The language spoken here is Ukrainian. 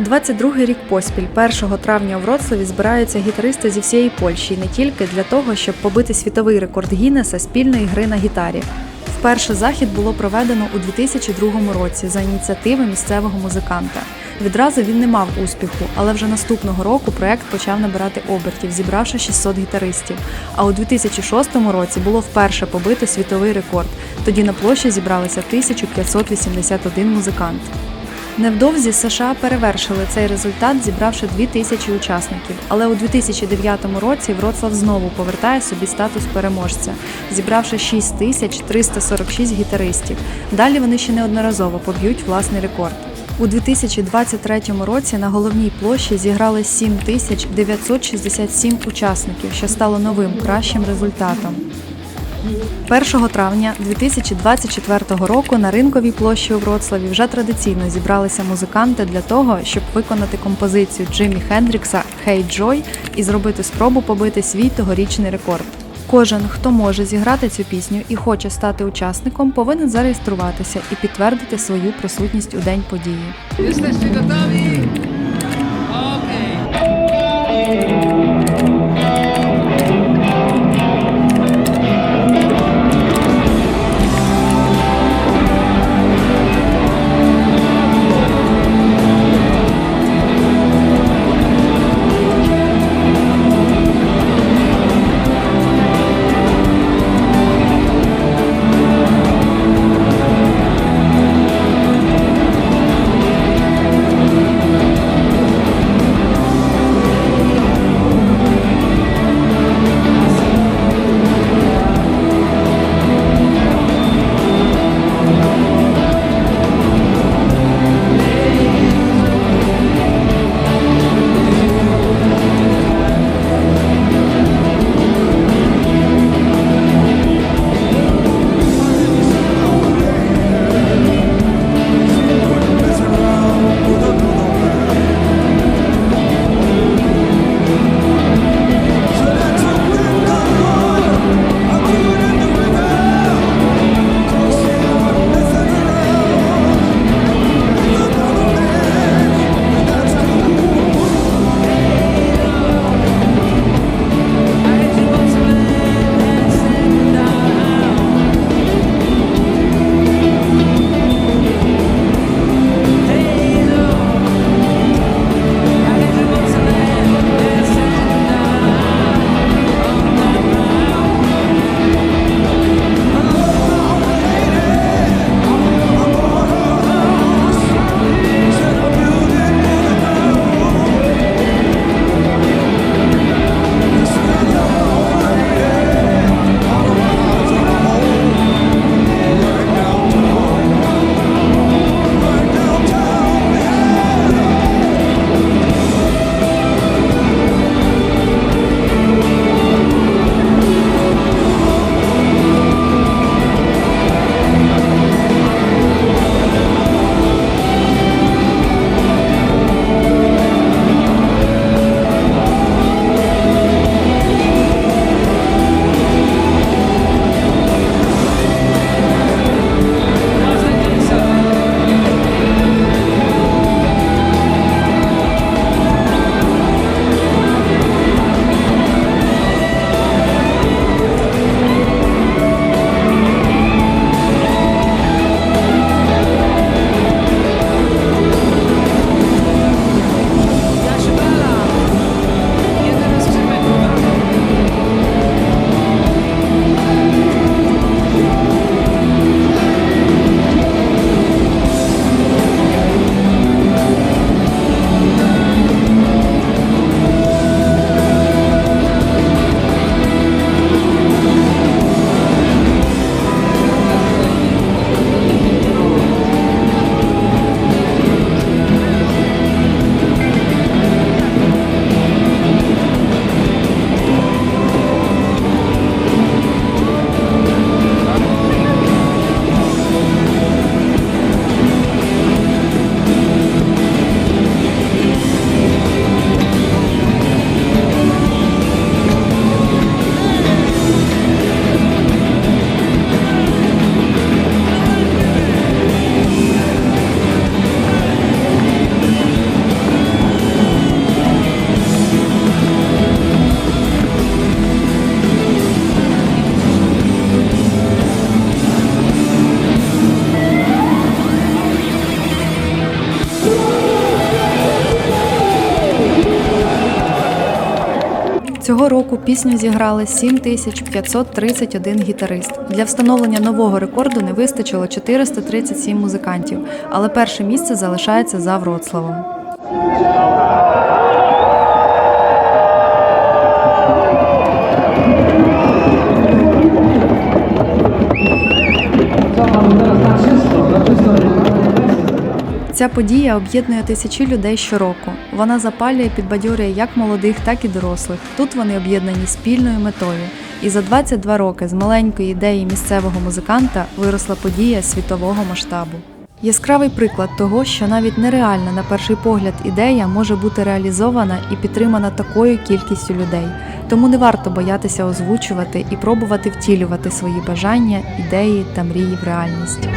22-й рік поспіль, 1 травня у Вроцлаві збираються гітаристи зі всієї Польщі не тільки для того, щоб побити світовий рекорд Гіннеса спільної гри на гітарі. Вперше захід було проведено у 2002 році за ініціативи місцевого музиканта. Відразу він не мав успіху, але вже наступного року проект почав набирати обертів, зібравши 600 гітаристів. А у 2006 році було вперше побито світовий рекорд. Тоді на площі зібралися 1581 музикант. Невдовзі США перевершили цей результат, зібравши 2000 учасників. Але у 2009 році Вроцлав знову повертає собі статус переможця, зібравши 6346 гітаристів. Далі вони ще неодноразово поб'ють власний рекорд. У 2023 році на головній площі зіграли 7967 учасників, що стало новим кращим результатом. 1 травня 2024 року на ринковій площі у Вроцлаві вже традиційно зібралися музиканти для того, щоб виконати композицію Джиммі Хендрікса «Hey Joy» і зробити спробу побити свій тогорічний рекорд. Кожен, хто може зіграти цю пісню і хоче стати учасником, повинен зареєструватися і підтвердити свою присутність у день події. Цього року пісню зіграли 7531 гітарист. Для встановлення нового рекорду не вистачило 437 музикантів, але перше місце залишається за Вроцлавом. Ця подія об'єднує тисячі людей щороку. Вона запалює, підбадьорює як молодих, так і дорослих. Тут вони об'єднані спільною метою. І за 22 роки з маленької ідеї місцевого музиканта виросла подія світового масштабу. Яскравий приклад того, що навіть нереальна на перший погляд ідея може бути реалізована і підтримана такою кількістю людей. Тому не варто боятися озвучувати і пробувати втілювати свої бажання, ідеї та мрії в реальність.